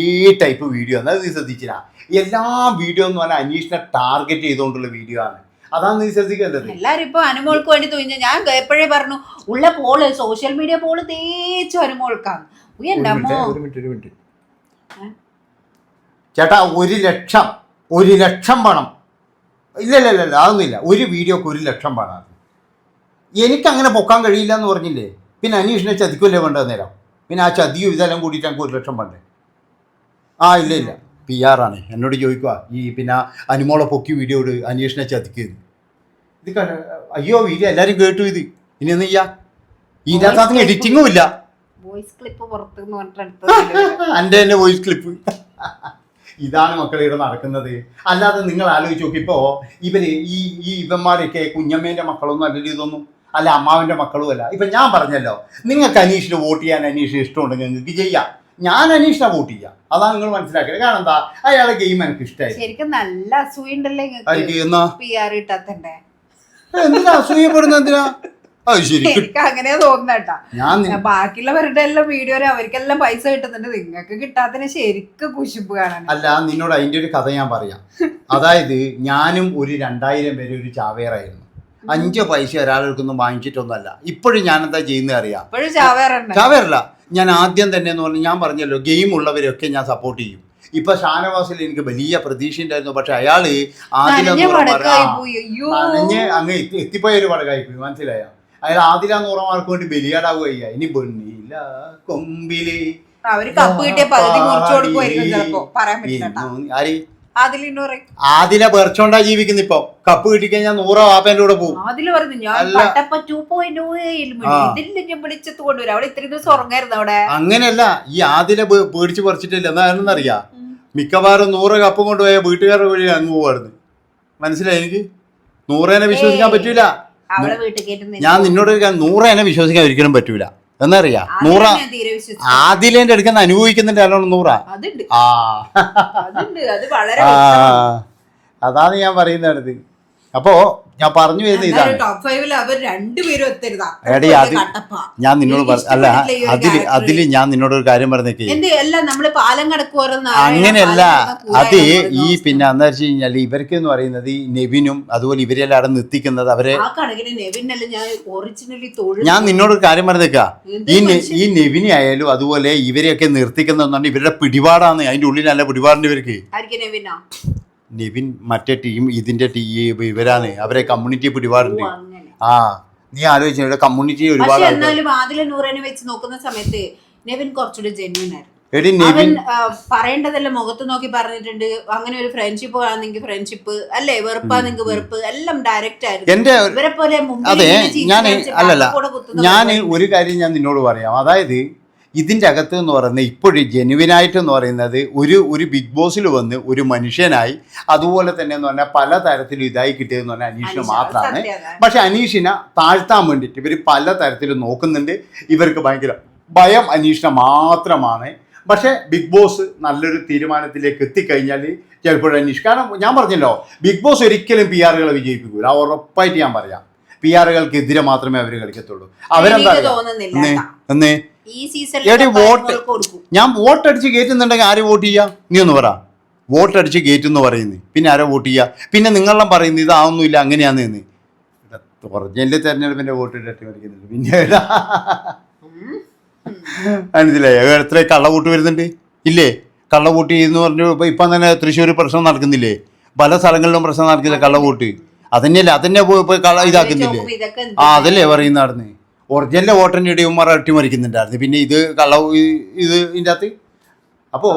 ടൈപ്പ് വീഡിയോ ആണ്. അത് നീ ശ്രദ്ധിച്ചില്ല. എല്ലാ വീഡിയോ എന്ന് പറഞ്ഞാൽ അനീഷിനെ ടാർഗറ്റ് ചെയ്തുകൊണ്ടുള്ള വീഡിയോ ആണ്. അതാണ് നീ ശ്രദ്ധിക്കേണ്ടത്. എല്ലാരും ഇപ്പൊ അനുമോൾക്ക് വേണ്ടി തോന്നി ഞാൻ എപ്പോഴേ പറഞ്ഞു ഉള്ള പോൾ സോഷ്യൽ മീഡിയ പോൾ തേച്ചു അനുമോൾക്കാണ് ഉയ്യ് ഒരു എന്റെ ഒരു മിനിറ്റ് ഒരു മിനിറ്റ്. ചേട്ടാ ഒരു ലക്ഷം ഒരു ലക്ഷം പണം. ഇല്ല ഇല്ല ഇല്ല അതൊന്നുമില്ല ഒരു വീഡിയോക്ക് ഒരു ലക്ഷം പണം എനിക്ക് അങ്ങനെ പൊക്കാൻ കഴിയില്ല എന്ന് പറഞ്ഞില്ലേ? പിന്നെ അനീഷിനെ ചതിക്കുമല്ലേ വേണ്ടത് നേരം പിന്നെ ആ ചതിയും ഇതെല്ലാം കൂടിയിട്ട് ഞങ്ങൾക്ക് ഒരു ലക്ഷം വേണ്ടേ? ആ ഇല്ല ഇല്ല. പി ആർ ആണ്. എന്നോട് ചോദിക്കുക ഈ പിന്നെ അനുമോളെ പൊക്കി വീഡിയോ ഇട് അന്വേഷണ ചതിക്കുന്നു ഇത് അയ്യോ വീഡിയോ എല്ലാവരും കേട്ടു ഇത്. ഇനി ഒന്നും ചെയ്യാ. ഇതിനകത്ത് എഡിറ്റിങ്ങും ഇല്ല. വോയിസ് ക്ലിപ്പ് പുറത്ത് എന്റെ തന്നെ വോയിസ് ക്ലിപ്പ് ഇതാണ് മക്കളെ ഇവിടെ നടക്കുന്നത്. അല്ലാതെ നിങ്ങൾ ആലോചിച്ച് നോക്കി ഇപ്പോ ഇവർ ഈ ഈ ഇവന്മാരൊക്കെ കുഞ്ഞമ്മേന്റെ മക്കളൊന്നും അല്ലല്ലോ ഇതൊന്നും. അല്ല അമ്മാവിന്റെ മക്കളും അല്ല. ഇപ്പൊ ഞാൻ പറഞ്ഞല്ലോ നിങ്ങൾക്ക് അനീഷിന് വോട്ട് ചെയ്യാൻ അനീഷിന് ഇഷ്ടമുണ്ടെങ്കിൽ നിങ്ങൾക്ക് ചെയ്യാം. ഞാൻ അനീഷിനെ വോട്ട് ചെയ്യാം. അതാണ് നിങ്ങൾ മനസ്സിലാക്കിയത്. കാരണം എന്താ? അയാളെ ഗെയിം എനിക്ക് ഇഷ്ടമായി ശരിക്കും നല്ല അസൂയ ഉണ്ടല്ലേ എന്തിനാ അസൂയപ്പെടുന്ന എന്തിനാ? എനിക്ക് അങ്ങനെ നി- ബാക്കിയുള്ളവരുടെ എല്ലാം വീഡിയോ അവർക്കെല്ലാം പൈസ കിട്ടുന്നുണ്ട്. നിങ്ങൾക്ക് കിട്ടാത്തതിന് ശരിക്കും കുശിപ്പ് കാണാൻ അല്ല നിന്നോട് അതിന്റെ ഒരു കഥ ഞാൻ പറയാം. അതായത് ഞാനും ഒരു രണ്ടായിരം പേര് ഒരു ചാവേറായിരുന്നു. അഞ്ചോ പൈസ ഒരാളെടുക്കൊന്നും വാങ്ങിച്ചിട്ടൊന്നുമല്ല. ഇപ്പോഴും ഞാൻ എന്താ ചെയ്യുന്നത് അറിയാം ചാവേറല്ല. ഞാൻ ആദ്യം തന്നെ എന്ന് പറഞ്ഞാൽ ഞാൻ പറഞ്ഞല്ലോ ഗെയിം ഉള്ളവരെയൊക്കെ ഞാൻ സപ്പോർട്ട് ചെയ്യും. ഇപ്പൊ ഷാനവാസിൽ എനിക്ക് വലിയ പ്രതീക്ഷ ഉണ്ടായിരുന്നു പക്ഷെ അയാൾ നനഞ്ഞ നനഞ്ഞ് അങ്ങ് എത്തി എത്തിപ്പോയ ഒരു പടകായി പോയി മനസ്സിലായ? അയാൾ ആദില നൂറമാർക്ക് വേണ്ടി ബലിയാടാവുകയ്യ ഇനി ബെണ്ണില കൊമ്പിൽ അവർ കപ്പ് കിട്ടിയ പകുതി മുറിച്ചു കൊടുക്കുമായിരിക്കും ചിലപ്പോ. പറയാൻ പറ്റില്ല ആദില പെർച്ചോണ്ടാ ജീവിക്കുന്ന ഇപ്പൊ. കപ്പ് കിട്ടിക്കഴിഞ്ഞാൽ നൂറോ വാപ്പേന്റെ കൂടെ പോകും ആദില പറഞ്ഞു ഞാൻ പട്ടപ്പ ടു പോയിന്റ് ആ. ഇതിൽ ഞാൻ കൊണ്ടുവരും. അവിടെ ഇത്രയും ദിവസം ഉറങ്ങായിരുന്നു അവിടെ. അങ്ങനെയല്ല ഈ ആദില പേടിച്ച് പറിച്ചിട്ടില്ല. എന്താണെന്നറിയാ മിക്കവാറും നൂറ് കപ്പ് കൊണ്ടുപോയ വീട്ടുകാരുടെ വഴി അങ്ങ് പോവായിരുന്നു. മനസ്സിലായി എനിക്ക്? നൂറേനെ വിശ്വസിക്കാൻ. പറ്റൂല. ഞാൻ നിന്നോട് നൂറേനെ വിശ്വസിക്കാൻ ഒരിക്കലും പറ്റൂല. എന്നറിയാ. നൂറ ആദിലേന്റെ അടുക്കുന്ന അനുഭവിക്കുന്നുണ്ട് അല്ലോ നൂറ? ആ. അതാണ് ഞാൻ പറയുന്നത്. അപ്പോ ഞാൻ പറഞ്ഞു വരുന്ന ഇതാണ്. ടോപ്പ് ഫൈവിൽ അവർ രണ്ടുപേരും എത്തരുത്. എടി അത് ഞാൻ നിന്നോട് അല്ല അതിൽ അതിൽ ഞാൻ നിന്നോട് ഒരു കാര്യം പറഞ്ഞേക്ക് അങ്ങനെയല്ല അത് ഈ പിന്നെ എന്താ വെച്ച് കഴിഞ്ഞാൽ ഇവർക്ക് എന്ന് പറയുന്നത് ഈ നെവിനും അതുപോലെ ഇവരെല്ലാം അവിടെ നിർത്തിക്കുന്നത് അവരെ ഞാൻ നിന്നോട് ഒരു കാര്യം പറഞ്ഞേക്ക ഈ ഈ നെവിനെ ആയാലും അതുപോലെ ഇവരെയൊക്കെ നിർത്തിക്കുന്നതെന്ന് ഇവരുടെ പിടിപാടാണ്. അതിന്റെ ഉള്ളിലല്ല നല്ല പിടിപാടുണ്ട് ഇവർക്ക് നെവിൻ മറ്റേ ടീം ഇതിന്റെ ടീം ഇവരാണ്. അവരെ കമ്മ്യൂണിറ്റി പിടിപാടുണ്ട്. ആ നീ ആലോചിച്ചു ഇവിടെ കമ്മ്യൂണിറ്റി ഒരുപാട് ആൾക്കാർ എന്നാലും ആദിലെ നൂറേനെ വെച്ച് നോക്കുന്ന സമയത്ത് നെവിൻ കുറച്ചുകൂടി ജെന്യൂൻ ആയിരുന്നു. എടി നെവിൻ പറയേണ്ടതെല്ലാം മുഖത്ത് നോക്കി പറഞ്ഞിട്ടുണ്ട്. അങ്ങനെ ഒരു ഫ്രണ്ട്ഷിപ്പ് ആണെങ്കിൽ ഫ്രണ്ട്ഷിപ്പ് അല്ലേ? വെറുപ്പാണെങ്കിൽ വെറുപ്പ് എല്ലാം ഡയറക്റ്റ് ആയിരുന്നു. എന്റെ ഇവരെ പോലെ അതെ ഞാൻ അല്ലല്ല ഞാൻ ഒരു കാര്യം ഞാൻ നിന്നോട് പറയാം. അതായത് ഇതിന്റെ അകത്ത് എന്ന് പറയുന്നത് ഇപ്പോഴും ജെനുവിനായിട്ട് എന്ന് പറയുന്നത് ഒരു ഒരു ബിഗ് ബോസിൽ വന്ന് ഒരു മനുഷ്യനായി അതുപോലെ തന്നെ എന്ന് പറഞ്ഞാൽ പല തരത്തിലും ഇതായി കിട്ടിയതെന്ന് പറഞ്ഞാൽ അനീഷിന് അനീഷ്, മാത്രമാണ്. പക്ഷേ അനീഷിനെ താഴ്ത്താൻ വേണ്ടിയിട്ട് ഇവർ പല തരത്തിലും നോക്കുന്നുണ്ട്. ഇവർക്ക് ഭയങ്കര ഭയം അനീഷിനെ മാത്രമാണ്. പക്ഷേ ബിഗ് ബോസ് നല്ലൊരു തീരുമാനത്തിലേക്ക് എത്തിക്കഴിഞ്ഞാൽ ചിലപ്പോൾ അനീഷ് കാരണം ഞാൻ പറഞ്ഞല്ലോ ബിഗ് ബോസ് ഒരിക്കലും പി ആറുകളെ വിജയിപ്പിക്കൂല. ഉറപ്പായിട്ട് ഞാൻ പറയാം. പി ആറുകൾക്ക് എതിരെ മാത്രമേ അവർ കളിക്കത്തുള്ളൂ. അവരെന്താ. എന്നേ ഈ സീസണിൽ വോട്ട് ഞാൻ വോട്ടടിച്ച് കയറ്റുന്നുണ്ടെങ്കിൽ ആര് വോട്ട് ചെയ്യാ? നീ ഒന്ന് പറ. വോട്ടടിച്ച് കയറ്റുമെന്ന് പറയുന്നത് പിന്നെ ആരെ വോട്ട് ചെയ്യുക പിന്നെ നിങ്ങളെല്ലാം പറയുന്നത് ഇതാവുന്നില്ല അങ്ങനെയാന്ന് എന്ന്. ഒറിജിനൽ തെരഞ്ഞെടുപ്പിന്റെ വോട്ട് ഇട്ടിട്ട് കളിക്കുന്നുണ്ട് പിന്നെ? മനസ്സിലായോ? എത്ര കള്ളവോട്ട് വരുന്നുണ്ട്? ഇല്ലേ? കള്ളവോട്ട് എന്ന് പറഞ്ഞു ഇപ്പൊ ഇപ്പം തന്നെ തൃശ്ശൂർ പ്രശ്നം നടക്കുന്നില്ലേ? പല സ്ഥലങ്ങളിലും പ്രശ്നം നടക്കില്ല കള്ളവോട്ട്? അതന്നെയല്ലേ അതന്നെ ഇതാക്കുന്നില്ലേ? ആ അതല്ലേ പറയുന്ന നടന്ന്. ഒറിജിനൽ വോട്ടിന്റെ ഇടയന്മാർ അട്ടിമറിക്കുന്നുണ്ടായിരുന്നു പിന്നെ ഇത് കള്ള ഇത് ഇതിന്റെ അകത്ത്? അപ്പോൾ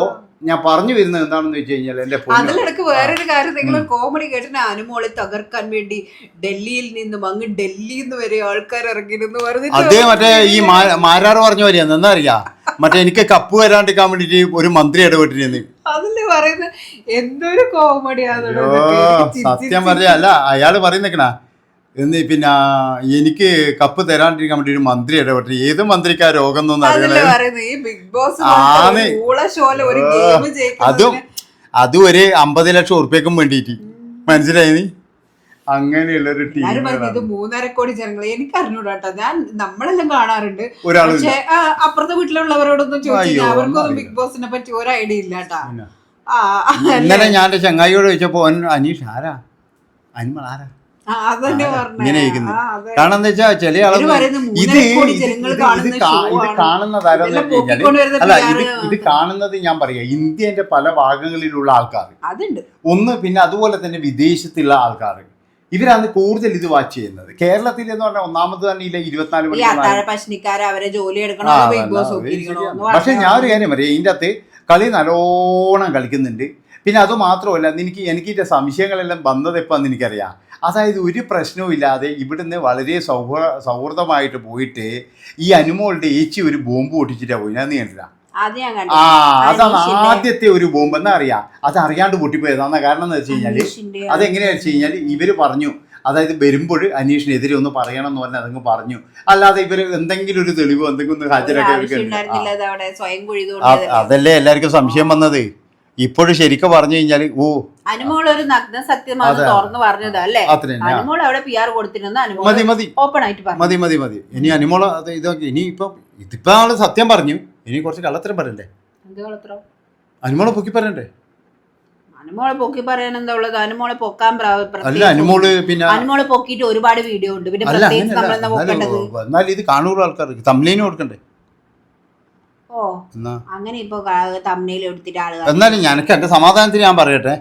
ഞാൻ പറഞ്ഞു വരുന്നത് എന്താണെന്ന് വെച്ച് കഴിഞ്ഞാൽ എന്റെ അതിലിടക്ക് വേറൊരു കാര്യം നിങ്ങൾ കോമഡി കേട്ടിന് അനുമോളെ തകർക്കാൻ വേണ്ടി ഡൽഹിയിൽ നിന്നും അങ്ങ് ഡൽഹിയിൽ നിന്ന് വരെ ആൾക്കാർ ഇറങ്ങിയിരുന്നു അതേ മറ്റേ ഈ മാരാർ പറഞ്ഞു പറഞ്ഞ പോലെയാണ് എന്താ അറിയാ മറ്റേ എനിക്ക് കപ്പ് വരാണ്ടിരിക്കാൻ വേണ്ടിട്ട് ഒരു മന്ത്രി ഇടപെട്ടിരുന്നു. അതല്ലേ പറയുന്നത്? എന്തൊരു കോമഡിയാണ് സത്യം പറഞ്ഞ അല്ല അയാൾ പറയുന്നേക്കണ എന്ന് പിന്നെ എനിക്ക് കപ്പ് തരാണ്ടിരിക്കാൻ വേണ്ടി ഒരു മന്ത്രി ഇടപെട്ടു ഏത് മന്ത്രിക്കാ രോഗം ഒരു ഓ, ഗെയിം അതും അതും ഒരു അമ്പത് ലക്ഷം ഉറുപ്പ്യക്കും വേണ്ടിയിട്ട്. മനസ്സിലായി നീ? അങ്ങനെയുള്ളൊരു ടീം എല്ലാരും പറഞ്ഞു ഇത് മൂന്നര കോടി ജനങ്ങൾ എനിക്ക് അറിഞ്ഞൂടാട്ടോ. ഞാൻ നമ്മളെല്ലാം കാണാറുണ്ട്. പക്ഷേ അപ്പുറത്തെ വീട്ടിലുള്ളവരോടൊന്നും ചോദിച്ചു അയ്യോ, അവർക്കൊന്നും ബിഗ് ബോസിനെ പറ്റി ഒരു ഐഡിയ ഇല്ല കേട്ടാ. ആ ഇന്നലെ ഞാൻ ചങ്ങായിയോട് ചോദിച്ചപ്പോ അനീഷ് ആരാ? അനിമൾ ആരാ? ഇങ്ങനെ ഇരിക്കുന്നത്. കാരണം എന്താ വെച്ചാൽ ചില ആളുകൾ ഇത് ഇത് കാണുന്ന കഴിഞ്ഞാൽ അല്ല ഇത് ഇത് കാണുന്നത് ഞാൻ പറയാ. ഇന്ത്യന്റെ പല ഭാഗങ്ങളിലുള്ള ആൾക്കാർ ഒന്ന് പിന്നെ അതുപോലെ തന്നെ വിദേശത്തുള്ള ആൾക്കാർ ഇവരാണ് കൂടുതൽ ഇത് വാച്ച് ചെയ്യുന്നത്. കേരളത്തിൽ എന്ന് പറഞ്ഞാൽ ഒന്നാമത് തന്നെ ഇല്ല ഇരുപത്തിനാല് മണിക്കൂർ പക്ഷെ ഞാൻ ഒരു കാര്യം പറയാം. ഇതിന്റെ അകത്ത് കളി നല്ലോണം കളിക്കുന്നുണ്ട്. പിന്നെ അത് മാത്രമല്ല എനിക്ക് എനിക്ക് ഇതിന്റെ സംശയങ്ങളെല്ലാം വന്നത് എപ്പാന്ന് എനിക്കറിയാം. അതായത് ഒരു പ്രശ്നവും ഇല്ലാതെ ഇവിടുന്ന് വളരെ സൗഹൃ സൗഹൃദമായിട്ട് പോയിട്ട് ഈ അനുമോളുടെ ഏച്ചി ഒരു ബോംബ് പൊട്ടിച്ചിട്ടാ പോയി. ഞാൻ നീ കണ്ടില്ല. ഞാൻ കണ്ടു. ആ അതാണ് ആദ്യത്തെ ഒരു ബോംബ് എന്നാ അറിയാം. അത് അറിയാണ്ട് പൊട്ടിപ്പോയതാണ് കാരണം എന്ന് വെച്ച് കഴിഞ്ഞാൽ അതെങ്ങനെയാ വെച്ച് കഴിഞ്ഞാൽ ഇവർ പറഞ്ഞു. അതായത് വരുമ്പോൾ അനീഷിനെതിരെ ഒന്ന് പറയണം എന്ന് പറഞ്ഞാൽ അതങ്ങ് പറഞ്ഞു. അല്ലാതെ ഇവർ എന്തെങ്കിലും ഒരു തെളിവോ എന്തെങ്കിലും ഒന്ന് ഹാജരാക്കി അതല്ലേ എല്ലാവർക്കും സംശയം വന്നത്? ഇപ്പോഴും ശരിക്കും പറഞ്ഞു കഴിഞ്ഞാൽ ഓ. അനുമോൾ ഒരു നഗ്ന സത്യമാണ് തുറന്നു പറഞ്ഞത് അല്ലേ? അനുമോൾ അവിടെ പി ആർ കൊടുത്തിരുന്ന അനുമോൾ മതി മതി. ഓപ്പൺ ആയിട്ട് പറഞ്ഞു. മതി മതി മതി. ഇനി അനുമോൾ ഇതൊക്കെ ഇനി ഇപ്പൊ ഇതിപ്പോ ആൾ സത്യം പറഞ്ഞു. ഇനി കുറച്ച് കള്ളത്തരം പറയണ്ടേ? അനുമോളെ പൊക്കി പറയണ്ടേ? അനുമോളെ പൊക്കി പറയാൻ എന്താ ഉള്ളത്? അനുമോളെ പൊക്കാൻ അല്ല അനുമോൾ പിന്നെ അനുമോളെ പൊക്കിയിട്ട് ഒരുപാട് വീഡിയോ ഉണ്ട്. പിന്നെ എന്നാലും പ്രത്യേകിച്ച് നമ്മൾ എന്താ എന്നാൽ ഇത് കാണുള്ള ആൾക്കാർക്ക്. തമ്മിലേനും കൊടുക്കണ്ടേ? ഓ അങ്ങനെ ഇപ്പൊ തമ്മനയിൽ എടുത്തിട്ട് ആളുകൾ എന്നാലും ഞനക്ക് എന്റെ സമാധാനത്തിന് ഞാൻ പറയട്ടെ.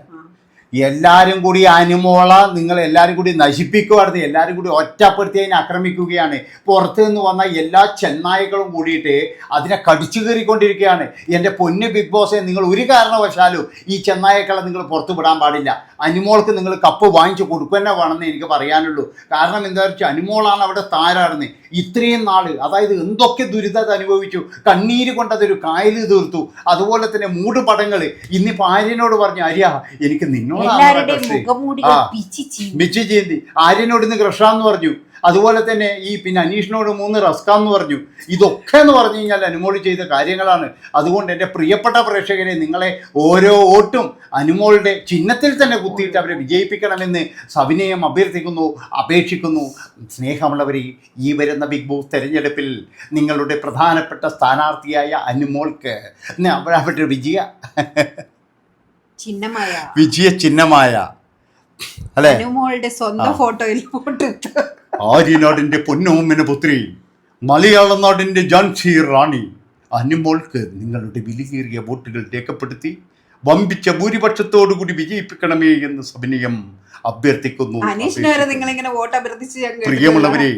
എല്ലാരും കൂടി അനുമോള നിങ്ങൾ എല്ലാരും കൂടി നശിപ്പിക്കുവായിരുന്നു എല്ലാരും കൂടി ഒറ്റപ്പെടുത്തി അതിനെ ആക്രമിക്കുകയാണ്. പുറത്ത് നിന്ന് വന്ന എല്ലാ ചെന്നായകളും കൂടിയിട്ട് അതിനെ കടിച്ചു കയറിക്കൊണ്ടിരിക്കുകയാണ് എന്റെ പൊന്ന് ബിഗ് ബോസെ നിങ്ങൾ ഒരു കാരണവശാലും ഈ ചെന്നായക്കളെ നിങ്ങൾ പുറത്തു വിടാൻ പാടില്ല. അനുമോൾക്ക് നിങ്ങൾ കപ്പ് വാങ്ങിച്ചു കൊടുക്കുക തന്നെ വേണമെന്ന് എനിക്ക് പറയാനുള്ളൂ കാരണം എന്താ വെച്ചാൽ അനുമോളാണ് അവിടെ താരാടുന്നത് ഇത്രയും നാൾ അതായത് എന്തൊക്കെ ദുരിതം അനുഭവിച്ചു കണ്ണീര് കൊണ്ടതൊരു കായൽ തീർത്തു അതുപോലെ തന്നെ മൂടുപടങ്ങൾ ഇന്നിപ്പോൾ ആര്യനോട് പറഞ്ഞു ആര്യ എനിക്ക് നിന്നോട് എല്ലാവരുടെയും crush." മുഖംമൂടി ആ. പിച്ചി ചീന്തി. മിച്ചു ജയന്തി ആര്യനോട് ഇന്ന് കൃഷ്ണാന്ന് പറഞ്ഞു അതുപോലെ തന്നെ ഈ പിന്നെ അനീഷിനോട് മൂന്ന് റസ്കാന്ന് പറഞ്ഞു. ഇതൊക്കെ എന്ന് പറഞ്ഞു കഴിഞ്ഞാൽ അനുമോൾ ചെയ്ത കാര്യങ്ങളാണ്. അതുകൊണ്ട് എന്റെ പ്രിയപ്പെട്ട പ്രേക്ഷകരെ നിങ്ങളെ ഓരോ വോട്ടും അനുമോളുടെ ചിഹ്നത്തിൽ തന്നെ കുത്തിയിട്ട് അവരെ വിജയിപ്പിക്കണമെന്ന് സവിനയം അഭ്യർത്ഥിക്കുന്നു അപേക്ഷിക്കുന്നു. സ്നേഹമുള്ളവരെ ഈ വരുന്ന ബിഗ് ബോസ് തെരഞ്ഞെടുപ്പിൽ നിങ്ങളുടെ പ്രധാനപ്പെട്ട സ്ഥാനാർത്ഥിയായ അനുമോൾക്ക് അവരുടെ വിജയ ചിഹ്നമായ വിജയ ചിഹ്നമായ അല്ലെ? അനുമോളുടെ സ്വന്തം ഫോട്ടോയിൽ ഫോട്ടോ ആര്യനാടിന്റെ പൊന്നോമ്മന പുത്രി മലയാള നാടിന്റെ ജാൻസി റാണി. അനുമോൾക്ക് നിങ്ങളുടെ വിലയേറിയ വോട്ടുകൾ രേഖപ്പെടുത്തി വമ്പിച്ച ഭൂരിപക്ഷത്തോടുകൂടി വിജയിപ്പിക്കണമേ എന്ന് സഭിനയം അഭ്യർത്ഥിക്കുന്നു. പ്രിയമുള്ളവരെ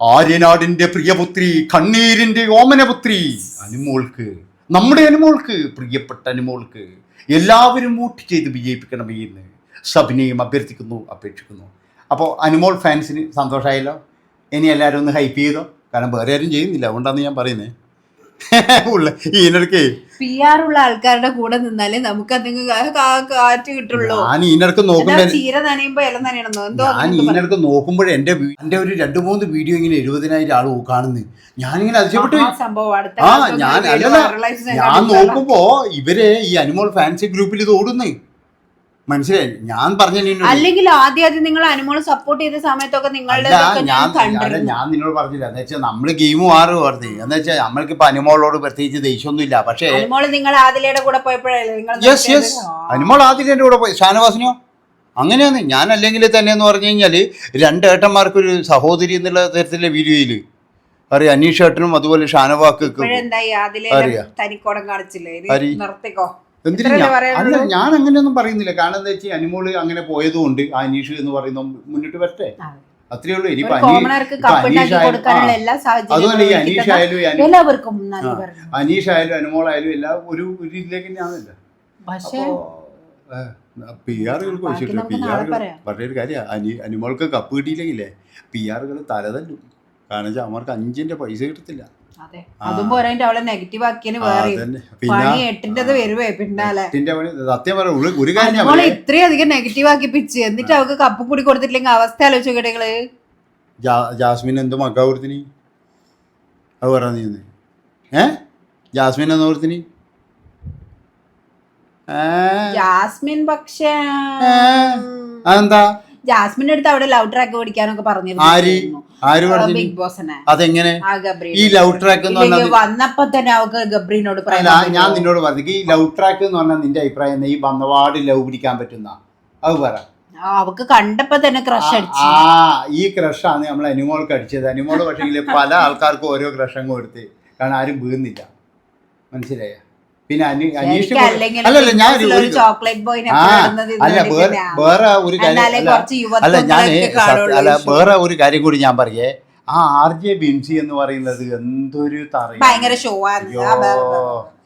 ആര്യനാടിന്റെ പ്രിയപുത്രി കണ്ണീരിന്റെ ഓമനപുത്രി അനുമോൾക്ക് നമ്മുടെ അനുമോൾക്ക് പ്രിയപ്പെട്ട അനുമോൾക്ക് എല്ലാവരും വോട്ട് ചെയ്ത് വിജയിപ്പിക്കണമേ എന്ന് സഭിനയും അഭ്യർത്ഥിക്കുന്നു അപേക്ഷിക്കുന്നു. അപ്പോൾ അനുമോൾ ഫാൻസിന് സന്തോഷമായല്ലോ ഇനി എല്ലാവരും ഒന്ന് ഹൈപ്പ് ചെയ്തോ? കാരണം വേറെ ആരും ചെയ്യുന്നില്ല. അതുകൊണ്ടാണ് ഞാൻ പറയുന്നത് ഈനർക്ക് പി ആർ ഉള്ള ആൾക്കാരുടെ കൂടെ നിന്നാലേ നമുക്ക് എന്തെങ്കിലും കാറ്റ് കിട്ടുള്ളൂ. ഞാൻ ഈനർക്ക് ഞാൻ ഈനർക്ക് നോക്കുമ്പോഴേ എന്റെ എന്റെ ഒരു രണ്ട് മൂന്ന് വീഡിയോ ഇങ്ങനെ എഴുപതിനായിരം ആൾ കാണുന്നു. ഞാനിങ്ങനെ അതിശയപ്പെട്ടു. ആ ഞാൻ ഞാൻ. നോക്കുമ്പോ ഇവരെ ഈ അനിമോൾ ഫാൻസി ഗ്രൂപ്പിൽ ഇത് ഓടുന്നു. മനസ്സിലായി? ഞാൻ പറഞ്ഞു അല്ലെങ്കിൽ ആദ്യം ആദ്യം നിങ്ങൾ അനുമോൾ സപ്പോർട്ട് ചെയ്ത സമയത്തൊക്കെ നിങ്ങളുടെ ഞാൻ ഞാൻ നിന്നോട് പറഞ്ഞില്ല. എന്ന് വെച്ചാൽ നമ്മൾ ഗെയിം മാറി പറഞ്ഞു എന്ന് വെച്ചാൽ നമ്മൾക്ക് ഇപ്പൊ അനുമോളോട് പ്രത്യേകിച്ച് ദേഷ്യമൊന്നും ഇല്ല പക്ഷേ അനുമോൾ നിങ്ങൾ ആദിലയുടെ കൂടെ പോയപ്പോഴല്ലേ അനുമോൾ ആദിലയുടെ കൂടെ പോയി. ഷാനവാസിനോ? അങ്ങനെയാണ്. ഞാൻ അല്ലെങ്കിൽ തന്നെ എന്ന് പറഞ്ഞു കഴിഞ്ഞാൽ രണ്ട് ഏട്ടന്മാർക്കൊരു സഹോദരി എന്നുള്ള തരത്തിലെ വീഡിയോയിൽ അറിയാം? അനീഷ് ഏട്ടനും അതുപോലെ ഷാനവാക്കും അറിയാം. എന്തിനാ ഞാൻ- പറയാനുള്ളൂ? അല്ല ഞാൻ അങ്ങനെയൊന്നും പറയുന്നില്ല. കാരണം എന്താ വെച്ചാൽ അനുമോൾ അങ്ങനെ പോയതുകൊണ്ട് ആ അനീഷ് എന്ന് പറയുന്ന മുന്നിട്ട് വരട്ടെ. അത്രേ ഉള്ളൂ. ഇനി അതുപോലെ ഈ അനീഷ് ആയാലും എല്ലാവർക്കും അനീഷ് ആയാലും അനുമോളായാലും എല്ലാ ഒരു രീതിയിലേക്ക് പക്ഷേ പി ആറുകൾക്ക് വെച്ചിട്ടില്ല പി ആറുകൾ. പറഞ്ഞൊരു കാര്യം. അനി അനുമോൾക്ക് കപ്പ് കിട്ടിയില്ലെങ്കിലേ പി ആറുകൾ തലതല്ലും കാരണം വെച്ചാൽ അവർക്ക് അഞ്ചിന്റെ പൈസ കിട്ടത്തില്ല. ഇത്രയധികം നെഗറ്റീവ് ആക്കി പിച്ച് എന്നിട്ട് അവക്ക് കപ്പും കൂടി കൊടുത്തിട്ടില്ലെങ്കിൽ അവസ്ഥ ആലോചിച്ചു കേട്ടെങ്ങൾ ജാസ്മിൻ എന്തോ മക്ക കൊടുത്തിനി. അത് പറയാ നീ ഏ? ജാസ്മിൻ എന്ന് കൊടുത്തിനി. ജാസ്മിൻ പക്ഷേ അതെന്താ? ജാസ്മിന്റെ അടുത്ത് അവിടെ ലവ് ട്രാക്ക് പഠിക്കാനൊക്കെ പറഞ്ഞിരുന്നു. ബിഗ് ബോസിനെ. അതെങ്ങനെ? ഈ ലവ് ട്രാക്ക് വന്നപ്പോ തന്നെ അവക്ക് ഗബ്രീനോട് പറയാം ഞാൻ നിന്നോട് പറഞ്ഞു ഈ ലവ് ട്രാക്ക് എന്ന് പറഞ്ഞാൽ നിന്റെ അഭിപ്രായം? ഈ വന്നപാട് ലവ് പിടിക്കാൻ പറ്റുന്ന? അത് പറ. അവക്ക് കണ്ടപ്പോ തന്നെ ക്രഷ് അടിച്ചു. ആ ഈ ക്രഷാണ് നമ്മൾ അനിമോൾക്ക് അടിച്ചത്. അനിമോൾ പക്ഷേ പല ആൾക്കാർക്കും ഓരോ ക്രഷങ്ങും കൊടുത്ത്. കാരണം ആരും വീഴുന്നില്ല. മനസ്സിലായ? പിന്നെ അന്വേഷിക്കും അല്ലല്ല ഞാൻ അല്ല വേറെ വേറെ ഒരു കാര്യം അല്ല, ഞാൻ അല്ല വേറെ ഒരു കാര്യം കൂടി ഞാൻ പറയേ. ആ ആർ ജെ ബിൻസി എന്ന് പറയുന്നത് എന്തൊരു ഭയങ്കര ഷോ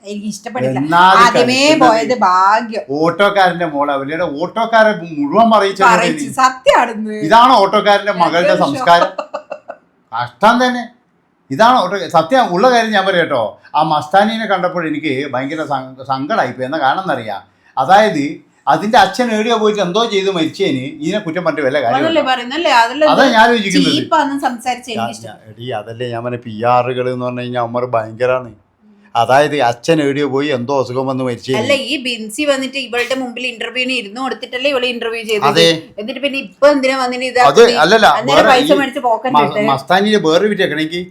എനിക്ക് ഇഷ്ടപ്പെട്ടില്ല ആദ്യമേ പോയത് ഭാഗ്യം. ഓട്ടോക്കാരന്റെ മോൾ. അവരുടെ ഓട്ടോക്കാരെ മുഴുവൻ പറയിച്ചു പറയിച്ചു ഇതാണ് ഓട്ടോക്കാരന്റെ മകളുടെ സംസ്കാരം. കഷ്ടം തന്നെ. ഇതാണ് സത്യം ഉള്ള കാര്യം ഞാൻ പറയാം കേട്ടോ. ആ മസ്താനീനെ കണ്ടപ്പോൾ എനിക്ക് ഭയങ്കര സങ്കടമായിപ്പോയി എന്ന കാരണം എന്നറിയാം? അതായത് അതിന്റെ അച്ഛൻ ഏടിയോ പോയിട്ട് എന്തോ ചെയ്ത് മരിച്ചേന് ഇതിനെ കുറ്റം പറഞ്ഞിട്ട് വല്ല കാര്യം അതാ ഞാൻ ആലോചിക്കുന്നത് എടി അതല്ലേ ഞാൻ പറഞ്ഞ പി ആറുകൾ എന്ന് പറഞ്ഞു കഴിഞ്ഞാൽ അമ്മ ഭയങ്കരാണ്. അതായത് അച്ഛൻ ഏടിയോ പോയി എന്തോ അസുഖം വന്ന് മരിച്ചേ അല്ല ഈ ബിൻസി വന്നിട്ട് ഇവളുടെ മുമ്പിൽ ഇന്റർവ്യൂവിന് ഇരുന്നു കൊടുത്തിട്ടല്ലേ ഇവൾ ഇന്റർവ്യൂ ചെയ്തത്? എന്നിട്ട് പിന്നെ ഇപ്പൊ എന്തിനാ വന്നിട്ട് ഇത് അല്ലല്ല അന്നേരം വേറെ പൈസ ഈ- മേടിച്ച് പോക്കറ്റ് മ- ഇട്ട് വേറെ വിറ്റേക്കണെങ്കിൽ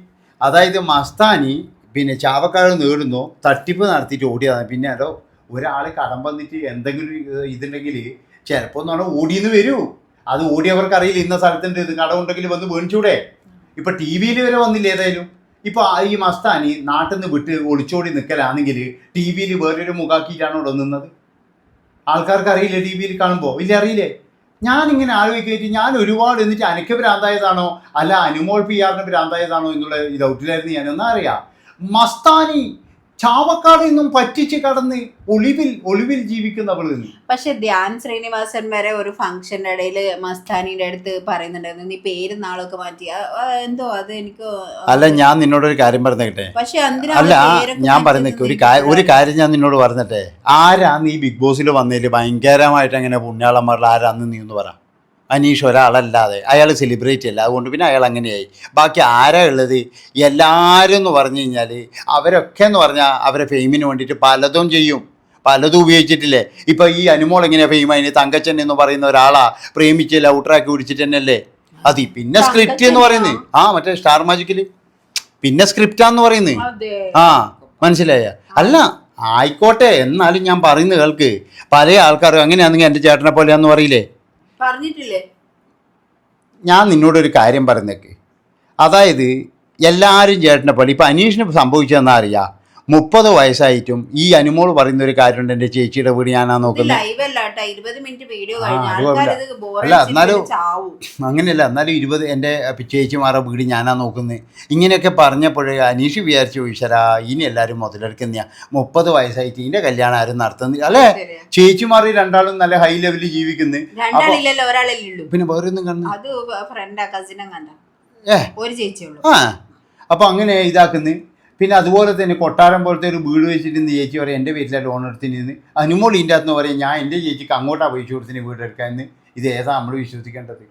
അതായത് മസ്താനി പിന്നെ ചാവക്കാട് നേടുന്നു തട്ടിപ്പ് നടത്തിയിട്ട് ഓടിയതാണ്. പിന്നെ അതോ ഒരാൾ കടം വന്നിട്ട് എന്തെങ്കിലും ഇത് ഇതുണ്ടെങ്കിൽ ചിലപ്പോൾ എന്ന് പറഞ്ഞാൽ ഓടിയെന്ന് വരൂ. അത് ഓടിയവർക്ക് അറിയില്ല ഇന്ന സ്ഥലത്തുണ്ട് ഇത് കടം ഉണ്ടെങ്കിൽ വന്ന് മേടിച്ചൂടെ. ഇപ്പൊ ടി വിയിൽ വരെ വന്നില്ല ഏതായാലും? ഇപ്പൊ ഈ മസ്താനി നാട്ടിൽ നിന്ന് വിട്ട് ഒളിച്ചോടി നിൽക്കലാണെങ്കിൽ ടി വിയിൽ വേറൊരു മുഖാക്കിയിട്ടാണ് നിന്നത്? ആൾക്കാർക്ക് അറിയില്ല ടി വിയിൽ കാണുമ്പോൾ ഇല്ല അറിയില്ലേ? ഞാനിങ്ങനെ ആലോചിക്കേറ്റ് ഞാൻ ഒരുപാട് എന്നിട്ട് അനക്ക് ഭ്രാന്തായതാണോ? അല്ല അനുമോൾ പി ആറിന് ഭ്രാന്തായതാണോ എന്നുള്ള ഡൗട്ടിലായിരുന്നു ഞാൻ. എന്നാ അറിയാം? മസ്താനി ചാവക്കാട് നിന്നും പറ്റിച്ച് കടന്ന് ഒളിവിൽ ഒളിവിൽ ജീവിക്കുന്നവൾ നിന്ന് പക്ഷെ ധ്യാൻ ശ്രീനിവാസൻ വരെ ഒരു ഫംഗ്ഷന്റെ ഇടയിൽ മസ്താനിയുടെ അടുത്ത് പറയുന്നുണ്ടായിരുന്നു നീ പേര് നാളൊക്കെ മാറ്റി. എന്തോ അത് എനിക്ക് അല്ല ഞാൻ നിന്നോട് ഒരു കാര്യം പറഞ്ഞേട്ടെ പക്ഷെ അല്ല ഞാൻ മാറ്റിയത് ഒരു ഒരു കാര്യം ഞാൻ നിന്നോട് പറഞ്ഞിട്ടെ? ആരാ നീ ബിഗ് ബോസിൽ വന്നതിൽ ഭയങ്കരമായിട്ട് അങ്ങനെ പുണ്യാളന്മാരിൽ ആരാന്ന് നീ ഒന്ന് പറ. അനീഷ് ഒരാളല്ലാതെ. അയാൾ സെലിബ്രിറ്റി അല്ല. അതുകൊണ്ട് പിന്നെ അയാൾ അങ്ങനെയായി. ബാക്കി ആരാ ഉള്ളത്? എല്ലാവരും എന്ന് പറഞ്ഞു കഴിഞ്ഞാൽ അവരൊക്കെ എന്ന് പറഞ്ഞാൽ അവരെ ഫെയിമിന് വേണ്ടിയിട്ട് പലതും ചെയ്യും. പലതും ഉപയോഗിച്ചിട്ടില്ലേ? ഇപ്പോൾ ഈ അനുമോൾ എങ്ങനെയാ ഫെയിം അതിന് തങ്കച്ചൻ എന്ന് പറയുന്ന ഒരാളാ പ്രേമിച്ച് ലൗട്ടറാക്കി പിടിച്ചിട്ട് തന്നെയല്ലേ? അത് പിന്നെ സ്ക്രിപ്റ്റ് എന്ന് പറയുന്നത്. ആ മറ്റേ സ്റ്റാർ മാജിക്കിൽ പിന്നെ സ്ക്രിപ്റ്റാന്ന് പറയുന്നത്. ആ മനസ്സിലായ? അല്ല ആയിക്കോട്ടെ. എന്നാലും ഞാൻ പറയുന്ന കേൾക്ക്. പല ആൾക്കാരും അങ്ങനെയാണെങ്കിൽ എന്റെ ചേട്ടനെ പോലെയാന്ന് പറയില്ലേ? പറഞ്ഞിട്ടില്ലേ? ഞാൻ നിന്നോടൊരു കാര്യം പറഞ്ഞേക്ക് അതായത് എല്ലാവരും ചേട്ടനെ പോലെ ഇപ്പം അനീഷിന് സംഭവിച്ചതെന്നാ അറിയാം? മുപ്പത് വയസ്സായിട്ടും ഈ അനുമോൾ പറയുന്ന ഒരു കാര്യമുണ്ട് എന്റെ ചേച്ചിയുടെ വീട് ഞാനാ നോക്കുന്നത്. അല്ല എന്നാലും- അങ്ങനെയല്ല എന്നാലും ഇരുപത് എന്റെ ചേച്ചിമാരുടെ വീട് ഞാനാ നോക്കുന്നത്. ഇങ്ങനെയൊക്കെ പറഞ്ഞപ്പോഴേ അനീഷ് വിചാരിച്ചു ഈശ്വരാ ഇനി എല്ലാവരും മുതലെടുക്കുന്ന മുപ്പത് വയസ്സായിട്ട് ഇതിന്റെ കല്യാണം ആരും നടത്തുന്നില്ല അല്ലേ. ചേച്ചിമാർ രണ്ടാളും നല്ല ഹൈ ലെവലിൽ ജീവിക്കുന്നു. പിന്നെ വേറെ ഒന്നും കാണുന്നു അത് ഫ്രണ്ടാ കസിനും ഏ? ഒരു ചേച്ചിയുള്ളൂ ആ. അപ്പോൾ അങ്ങനെ ഇതാക്കുന്നു. പിന്നെ അതുപോലെ തന്നെ കൊട്ടാരം പോലത്തെ ഒരു വീട് വെച്ചിട്ട് ഇന്ന് ചേച്ചി പറയും എന്റെ വീട്ടിലെ ലോൺ എടുത്തിരുന്ന് അനുമോൾ ഇതിന്റെ അകത്ത് പറയും ഞാൻ എന്റെ ചേച്ചിക്ക് അങ്ങോട്ടാണ് പൈസ കൊടുത്തിന് വീട് എടുക്കാമെന്ന് ഇത് ഏതാ നമ്മൾ വിശ്വസിക്കേണ്ടത്?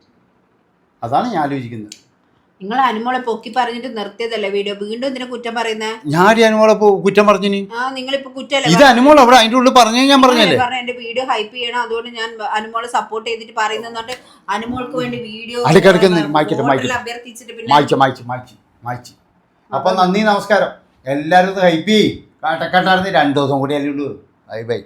അതാണ് ഞാൻ ആലോചിക്കുന്നത്. നിങ്ങൾ അനുമോളെ പൊക്കി പറഞ്ഞിട്ട് നിർത്തിയതല്ലേ വീഡിയോ? വീണ്ടും ഇതിനെ കുറ്റം പറയുന്നത് ഞാൻ അനുമോളെ കുറ്റം പറഞ്ഞു നിങ്ങളിപ്പോ കുറ്റമല്ലേ ഇത് അനുമോൾ അവിടെ അതിന്റെ ഉള്ളിൽ പറഞ്ഞു ഞാൻ പറഞ്ഞല്ലേ? പറഞ്ഞ എന്റെ വീഡിയോ ഹൈപ്പ് ചെയ്യണം. അതുകൊണ്ട് ഞാൻ അനുമോളെ സപ്പോർട്ട് ചെയ്തിട്ട് പറയുന്നുണ്ട് അനുമോൾക്ക് വേണ്ടി വീഡിയോ. അഭ്യർത്ഥിച്ചിട്ട് പിന്നെ അപ്പം നന്ദി നമസ്കാരം. എല്ലാവരും ഹൈപ്പി ചെയ്യും. കാട്ടക്കാട്ടാർന്ന് രണ്ട് ദിവസം കൂടി അല്ലേ ഉള്ളൂ. Bye bye